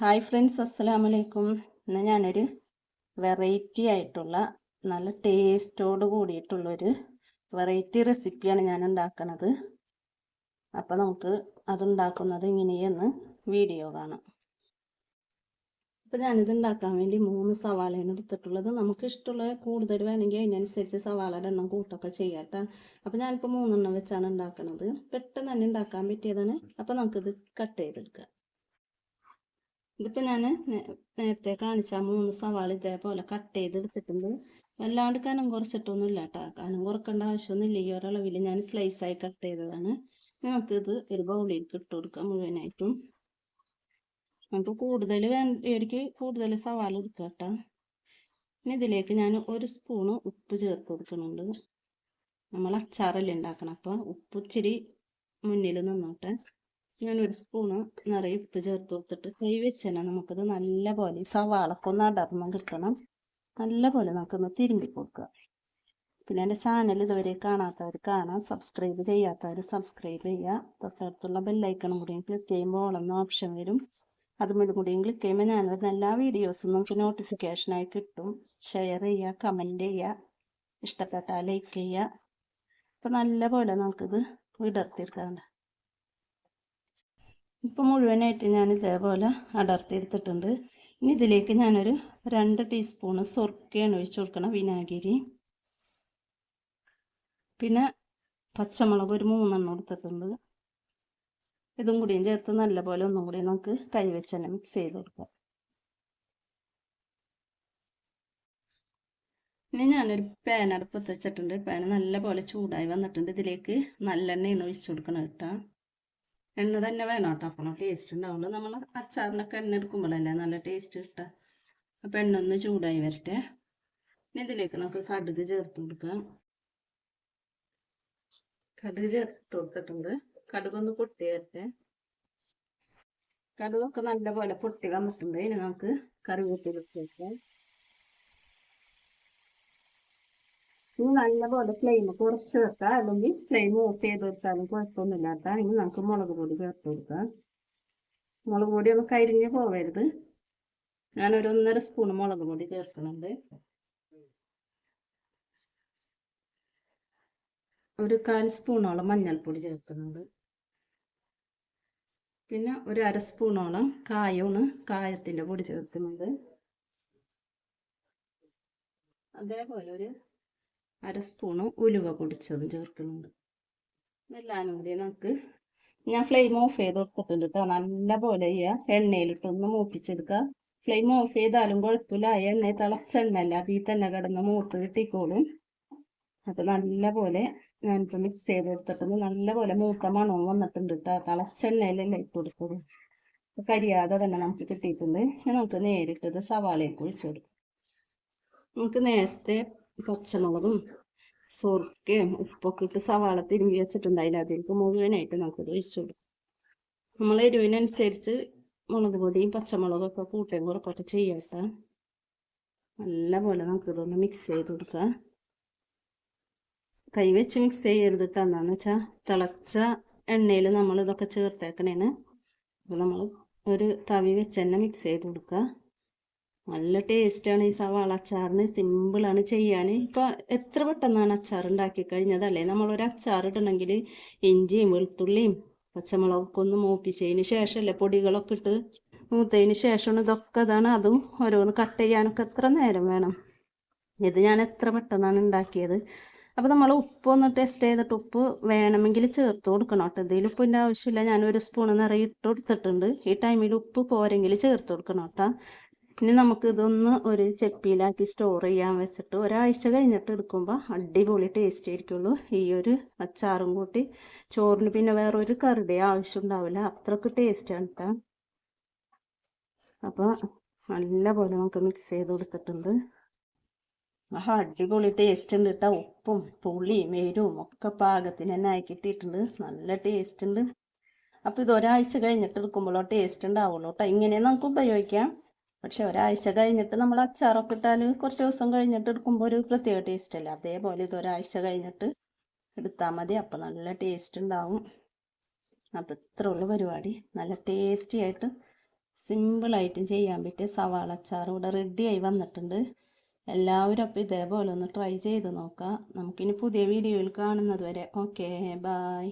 Hi friends അസ്സലാമു അലൈക്കും ഇന്ന് ഞാനൊരു വെറൈറ്റി ആയിട്ടുള്ള നല്ല ടേസ്റ്റോട് കൂടിയിട്ടുള്ളൊരു വെറൈറ്റി റെസിപ്പിയാണ് ഞാൻ ഉണ്ടാക്കുന്നത് അപ്പോൾ നമുക്ക് അതുണ്ടാക്കുന്നത് ഇങ്ങനെയെന്ന് വീഡിയോ കാണാം. അപ്പോൾ ഞാനിത് ഉണ്ടാക്കാൻ വേണ്ടി മൂന്ന് സവാളയാണ് എടുത്തിട്ടുള്ളത്. നമുക്ക് ഇഷ്ടമുള്ള കൂടുതൽ വേണമെങ്കിൽ അതിനനുസരിച്ച് സവാളയുടെ എണ്ണം കൂട്ടൊക്കെ ചെയ്യാം കേട്ടോ. അപ്പോൾ ഞാനിപ്പോൾ മൂന്നെണ്ണം വെച്ചാണ് ഉണ്ടാക്കുന്നത് പെട്ടെന്ന് തന്നെ ഉണ്ടാക്കാൻ പറ്റിയതാണ്. അപ്പോൾ നമുക്കിത് കട്ട് ചെയ്തെടുക്കാം. ഇതിപ്പോൾ ഞാൻ നേരത്തെ കാണിച്ച മൂന്ന് സവാള ഇതേപോലെ കട്ട് ചെയ്ത് എടുത്തിട്ടുണ്ട് വല്ലാണ്ട് കനം കുറച്ചിട്ടൊന്നുമില്ല കേട്ടോ കനം കുറക്കേണ്ട ആവശ്യമൊന്നുമില്ല. ഈ ഒരളവിൽ ഞാൻ സ്ലൈസ് ആയി കട്ട് ചെയ്തതാണ്. നമുക്കിത് ഒരു ബൗളിലേക്ക് ഇട്ട് കൊടുക്കാം മുഴുവനായിട്ടും. നമുക്ക് കൂടുതൽ വേണ്ടിയവർക്ക് കൂടുതൽ സവാള എടുക്കുക കേട്ടോ ഇനി ഇതിലേക്ക് ഞാൻ ഒരു സ്പൂണ് ഉപ്പ് ചേർത്ത് കൊടുക്കുന്നുണ്ട്. നമ്മൾ അച്ചാറല്ലേ ഉണ്ടാക്കണം അപ്പോൾ ഉപ്പ് ഇച്ചിരി മുന്നിൽ നിന്നോട്ടെ. ഞാൻ ഒരു സ്പൂണ് നിറയെ ഉപ്പ് ചേർത്ത് കൊടുത്തിട്ട് കൈ വെച്ചാൽ നമുക്കത് നല്ല പോലെ സവാളക്കൊന്ന് അടർന്ന് കിട്ടണം. നല്ല പോലെ നമുക്കൊന്ന് തിരുമ്പി കൊടുക്കുക. പിന്നെ എന്റെ ചാനൽ ഇതുവരെ കാണാത്തവർ കാണാം. സബ്സ്ക്രൈബ് ചെയ്യാത്തവർ സബ്സ്ക്രൈബ് ചെയ്യുക. തൊട്ടടുത്തുള്ള ബെല്ലൈക്കണം കൂടിയും ക്ലിക്ക് ചെയ്യുമ്പോൾ ഓളെന്ന ഓപ്ഷൻ വരും. അതുമൂലം കൂടിയും ക്ലിക്ക് ചെയ്യുമ്പോൾ ഞാൻ വരുന്ന എല്ലാ വീഡിയോസും നമുക്ക് നോട്ടിഫിക്കേഷനായി കിട്ടും. ഷെയർ ചെയ്യുക കമന്റ് ചെയ്യുക. ഇഷ്ടപ്പെട്ടാൽ ലൈക്ക് ചെയ്യുക. അപ്പം നല്ല പോലെ നമുക്കിത് വിടർത്തിയെടുക്കാറുണ്ട് ഇപ്പം മുഴുവനായിട്ട് ഞാൻ ഇതേപോലെ അടർത്തിയെടുത്തിട്ടുണ്ട്. ഇനി ഇതിലേക്ക് ഞാനൊരു രണ്ട് ടീസ്പൂണ് സൊർക്കയാണ് ഒഴിച്ച് കൊടുക്കണം വിനാഗിരി. പിന്നെ പച്ചമുളക് ഒരു മൂന്നെണ്ണം എടുത്തിട്ടുണ്ട് ഇതും കൂടിയും ചേർത്ത് നല്ലപോലെ ഒന്നും കൂടി നമുക്ക് കൈവച്ച് തന്നെ മിക്സ് ചെയ്ത് കൊടുക്കാം. ഇനി ഞാനൊരു പാൻ അടുപ്പത്ത് വെച്ചിട്ടുണ്ട്. പാൻ നല്ലപോലെ ചൂടായി വന്നിട്ടുണ്ട്. ഇതിലേക്ക് നല്ലെണ്ണയാണ് ഒഴിച്ചു കൊടുക്കണം കേട്ടോ. എണ്ണ തന്നെ വേണം കേട്ടോ. അപ്പോൾ ടേസ്റ്റ് ഉണ്ടാവുള്ളൂ. നമ്മൾ അച്ചാറിനൊക്കെ എണ്ണ എടുക്കുമ്പോഴല്ലേ നല്ല ടേസ്റ്റ് കിട്ടുക. അപ്പം എണ്ണ ഒന്ന് ചൂടായി വരട്ടെ. ഇനി ഇതിലേക്ക് നമുക്ക് കടുക് ചേർത്ത് കൊടുക്കാം. കടുക് ചേർത്ത് കൊടുത്തിട്ടുണ്ട്. കടുകൊന്ന് പൊട്ടി വരട്ടെ. കടുകൊക്കെ നല്ലപോലെ പൊട്ടി വന്നിട്ടുണ്ട്. ഇനി നമുക്ക് കറിവേപ്പില വെക്കാം ഇനി നല്ലപോലെ ഫ്ലെയിം കുറച്ച് വെക്കാം. അല്ലെങ്കിൽ ഫ്ലെയിം ഓഫ് ചെയ്ത് വെച്ചാലും കുഴപ്പമൊന്നുമില്ലാത്ത ഇനി നമുക്ക് മുളക് പൊടി ചേർത്ത് കൊടുക്കാം. മുളക് പൊടി ഒന്ന് കരിഞ്ഞ് പോവരുത്. ഞാനൊരു ഒന്നര സ്പൂൺ മുളക് പൊടി ചേർക്കുന്നുണ്ട്. ഒരു കാൽ സ്പൂണോളം മഞ്ഞൾപ്പൊടി ചേർക്കുന്നുണ്ട്. പിന്നെ ഒരു അര സ്പൂണോളം കായമാണ് കായത്തിന്റെ പൊടി ചേർക്കുന്നുണ്ട്. അതേപോലെ ഒരു അര സ്പൂണ് ഉലുവ പൊടിച്ചതും ചേർക്കുന്നുണ്ട്. ഇതെല്ലാം കൂടി നമുക്ക് ഞാൻ ഫ്ലെയിം ഓഫ് ചെയ്ത് കൊടുത്തിട്ടുണ്ട് കേട്ടോ നല്ല പോലെ ചെയ്യുക എണ്ണയിലിട്ടൊന്ന് മൂപ്പിച്ചെടുക്കുക ഫ്ലെയിം ഓഫ് ചെയ്താലും കുഴപ്പമില്ല ആ എണ്ണ തിളച്ചെണ്ണല്ല അതിൽ തന്നെ കിടന്ന് മൂത്ത് കിട്ടിക്കോളും. അപ്പം നല്ല പോലെ ഞാനിപ്പോൾ മിക്സ് ചെയ്ത് കൊടുത്തിട്ടുണ്ട്. നല്ല പോലെ മൂത്ത മണവും വന്നിട്ടുണ്ട് കേട്ടോ തിളച്ചെണ്ണയിലല്ലേ ഇട്ട് കൊടുത്തത്? കരിയാതെ തന്നെ നമുക്ക് കിട്ടിയിട്ടുണ്ട്. നമുക്ക് നേരിട്ടത് സവാളയൊക്കെ ഒഴിച്ചു കൊടുക്കും. നമുക്ക് നേരത്തെ പച്ചമുളകും സുർക്കയും ഉപ്പൊക്കെ ഇട്ട് സവാള തിരുമ്പി വെച്ചിട്ടുണ്ടായില്ല അതിലേക്ക് മുഴുവനായിട്ട് നമുക്കത് ഒഴിച്ചു കൊടുക്കും. നമ്മൾ എരിവിനനുസരിച്ച് മുളക് പൊടിയും പച്ചമുളകൊക്കെ കൂട്ടയും കുറക്കൊക്കെ ചെയ്യാത്ത നല്ലപോലെ നമുക്കിതൊന്ന് മിക്സ് ചെയ്ത് കൊടുക്കുക കൈ വെച്ച് മിക്സ് ചെയ്യരുത് എന്താണെന്ന് വെച്ചാൽ തിളച്ച എണ്ണയിൽ നമ്മൾ ഇതൊക്കെ ചേർത്തേക്കണേന്. അപ്പോൾ നമ്മൾ ഒരു തവി വെച്ച് തന്നെ മിക്സ് ചെയ്ത് കൊടുക്കുക. നല്ല ടേസ്റ്റാണ് ഈ സവാള അച്ചാറിന് സിമ്പിളാണ് ചെയ്യാൻ ഇപ്പോൾ എത്ര പെട്ടെന്നാണ് അച്ചാർ ഉണ്ടാക്കി കഴിഞ്ഞത് അല്ലേ നമ്മളൊരു അച്ചാർ ഇടണമെങ്കിൽ ഇഞ്ചിയും വെളുത്തുള്ളിയും പച്ചമുളകൊക്കെ ഒന്ന് മൂപ്പിച്ചതിന് ശേഷമല്ലേ പൊടികളൊക്കെ ഇട്ട് മൂത്തതിന് ശേഷമാണ് ഇതൊക്കെ ഇതാണ്. അതും ഓരോന്ന് കട്ട് ചെയ്യാനൊക്കെ എത്ര നേരം വേണം? ഇത് ഞാൻ എത്ര പെട്ടെന്നാണ് ഉണ്ടാക്കിയത് അപ്പോൾ നമ്മൾ ഉപ്പ് ഒന്ന് ടെസ്റ്റ് ചെയ്തിട്ട് ഉപ്പ് വേണമെങ്കിൽ ചേർത്ത് കൊടുക്കണം കേട്ടോ. എന്തെങ്കിലും ഉപ്പിന്റെ ആവശ്യമില്ല. ഞാനൊരു സ്പൂൺ നിറയെ ഇട്ട് കൊടുത്തിട്ടുണ്ട്. ഈ ടൈമിൽ ഉപ്പ് പോരെങ്കിൽ ചേർത്ത് കൊടുക്കണം കേട്ടോ. ഇനി നമുക്ക് ഇതൊന്ന് ഒരു ചെപ്പിയിലാക്കി സ്റ്റോർ ചെയ്യാൻ വെച്ചിട്ട് ഒരാഴ്ച കഴിഞ്ഞിട്ട് എടുക്കുമ്പോൾ അടിപൊളി ടേസ്റ്റ് ആയിരിക്കുള്ളൂ ഈ ഒരു അച്ചാറും കൂട്ടി ചോറിന് പിന്നെ വേറെ ഒരു കറിയുടെ ആവശ്യം ഉണ്ടാവില്ല. അത്രയ്ക്ക് ടേസ്റ്റാണ് കേട്ടോ അപ്പോൾ നല്ലപോലെ നമുക്ക് മിക്സ് ചെയ്ത് കൊടുത്തിട്ടുണ്ട്. ആ അടിപൊളി ടേസ്റ്റ് ഉണ്ട് കേട്ടോ ഉപ്പും പുളിയും എരിവും ഒക്കെ പാകത്തിന് തന്നെ ആക്കിയിട്ടിട്ടുണ്ട് നല്ല ടേസ്റ്റ് ഉണ്ട്. അപ്പോൾ ഇത് ഒരാഴ്ച കഴിഞ്ഞിട്ട് എടുക്കുമ്പോഴോ ടേസ്റ്റ് ഉണ്ടാവുള്ളൂ കേട്ടോ ഇങ്ങനെ നമുക്ക് ഉപയോഗിക്കാം. പക്ഷെ ഒരാഴ്ച കഴിഞ്ഞിട്ട് നമ്മൾ അച്ചാറൊക്കെ ഇട്ടാൽ കുറച്ച് ദിവസം കഴിഞ്ഞിട്ട് എടുക്കുമ്പോൾ ഒരു പ്രത്യേക ടേസ്റ്റ് അല്ലേ? അതേപോലെ ഇത് ഒരാഴ്ച കഴിഞ്ഞിട്ട് എടുത്താൽ മതി. അപ്പം നല്ല ടേസ്റ്റ് ഉണ്ടാവും. അപ്പം ഇത്ര ഉള്ള പരിപാടി. നല്ല ടേസ്റ്റി ആയിട്ട് സിമ്പിളായിട്ടും ചെയ്യാൻ പറ്റിയ സവാള അച്ചാർ ഇവിടെ റെഡിയായി വന്നിട്ടുണ്ട്. എല്ലാവരും അപ്പോൾ ഇതേപോലെ ഒന്ന് ട്രൈ ചെയ്ത് നോക്കാം. നമുക്കിനി പുതിയ വീഡിയോയിൽ കാണുന്നത് വരെ. Okay bye